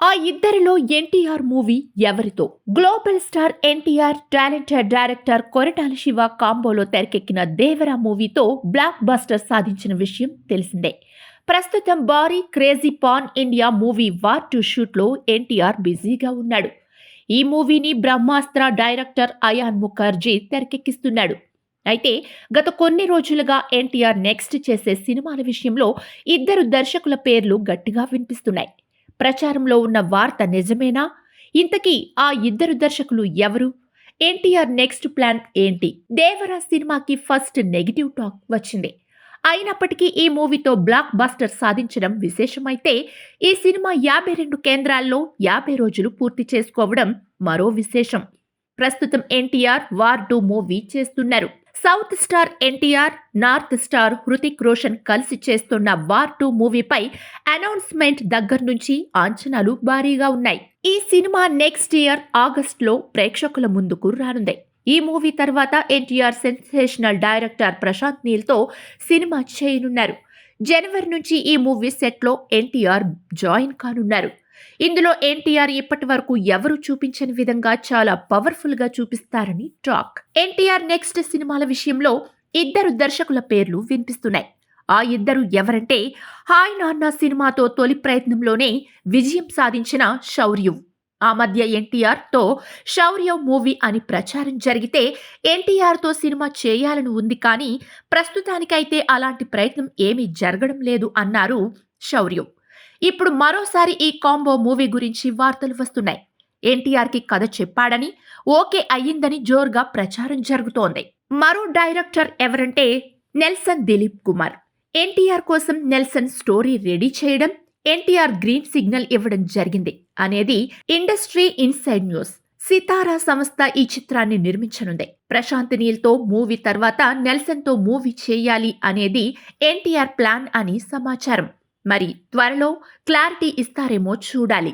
ఆ ఇద్దరిలో ఎన్టీఆర్ మూవీ ఎవరితో global star NTR talented director Koratala Siva కాంబోలో తెరకెక్కిన దేవరా మూవీతో బ్లాక్ బస్టర్ సాధించిన విషయం తెలిసిందే. ప్రస్తుతం భారీ crazy pan India movie war two షూట్లో NTR బిజీగా ఉన్నాడు. ఈ మూవీని బ్రహ్మాస్త్ర డైరెక్టర్ అయాన్ ముఖర్జీ తెరకెక్కిస్తున్నాడు. అయితే గత కొన్ని రోజులుగా ఎన్టీఆర్ నెక్స్ట్ చేసే సినిమాల విషయంలో ఇద్దరు దర్శకుల పేర్లు గట్టిగా వినిపిస్తున్నాయి. ప్రచారంలో ఉన్న వార్త నిజమేనా? ఇంతకీ ఆ ఇద్దరు దర్శకులు ఎవరు? ఎన్టీఆర్ నెక్స్ట్ ప్లాన్ ఏంటి? దేవరా సినిమాకి ఫస్ట్ నెగిటివ్ టాక్ వచ్చింది. అయినప్పటికీ ఈ మూవీతో బ్లాక్ బస్టర్ సాధించడం విశేషమైతే ఈ సినిమా యాభై రెండు కేంద్రాల్లో యాభై రోజులు పూర్తి చేసుకోవడం మరో విశేషం. ప్రస్తుతం ఎన్టీఆర్ వార్ టూ మూవీ చేస్తున్నారు. South star NTR north star Hrithik Roshan కలిసి చేస్తున్న వార్ టూ మూవీపై అనౌన్స్మెంట్ దగ్గర నుంచి అంచనాలు భారీగా ఉన్నాయి. ఈ సినిమా నెక్స్ట్ ఇయర్ ఆగస్ట్లో ప్రేక్షకుల ముందుకు రానుంది. ఈ మూవీ తర్వాత ఎన్టీఆర్ సెన్సేషనల్ డైరెక్టర్ ప్రశాంత్ నీల్తో సినిమా చేయనున్నారు. జనవరి నుంచి ఈ మూవీ సెట్లో ఎన్టీఆర్ జాయిన్ కానున్నారు. ఇందులో ఎన్టీఆర్ ఇప్పటి వరకు ఎవరు చూపించని విధంగా చాలా పవర్ఫుల్గా చూపిస్తారని టాక్. ఎన్టీఆర్ నెక్స్ట్ సినిమాల విషయంలో ఇద్దరు దర్శకుల పేర్లు వినిపిస్తున్నాయి. ఆ ఇద్దరు ఎవరంటే హాయ్ నాన్న సినిమాతో తొలి ప్రయత్నంలోనే విజయం సాధించిన శౌర్యం. ఆ మధ్య ఎన్టీఆర్తో శౌర్య మూవీ అని ప్రచారం జరిగితే ఎన్టీఆర్తో సినిమా చేయాలని ఉంది కానీ ప్రస్తుతానికైతే అలాంటి ప్రయత్నం ఏమీ జరగడం లేదు అన్నారు శౌర్యం. ఇప్పుడు మరోసారి ఈ కాంబో మూవీ గురించి వార్తలు వస్తున్నాయి. ఎన్టీఆర్కి కథ చెప్పాడని ఓకే అయ్యిందని జోర్గా ప్రచారం జరుగుతోంది. మరో డైరెక్టర్ ఎవరంటే నెల్సన్ దిలీప్ కుమార్. ఎన్టీఆర్ కోసం నెల్సన్ స్టోరీ రెడీ చేయడం ఎన్టీఆర్ గ్రీన్ సిగ్నల్ ఇవ్వడం జరిగింది అనేది ఇండస్ట్రీ ఇన్సైడ్ న్యూస్. సితారా సంస్థ ఈ చిత్రాన్ని నిర్మించనుంది. ప్రశాంత్ నీల్తో మూవీ తర్వాత నెల్సన్తో మూవీ చేయాలి అనేది ఎన్టీఆర్ ప్లాన్ అని సమాచారం. మరి త్వరలో క్లారిటీ ఇస్తారేమో చూడాలి.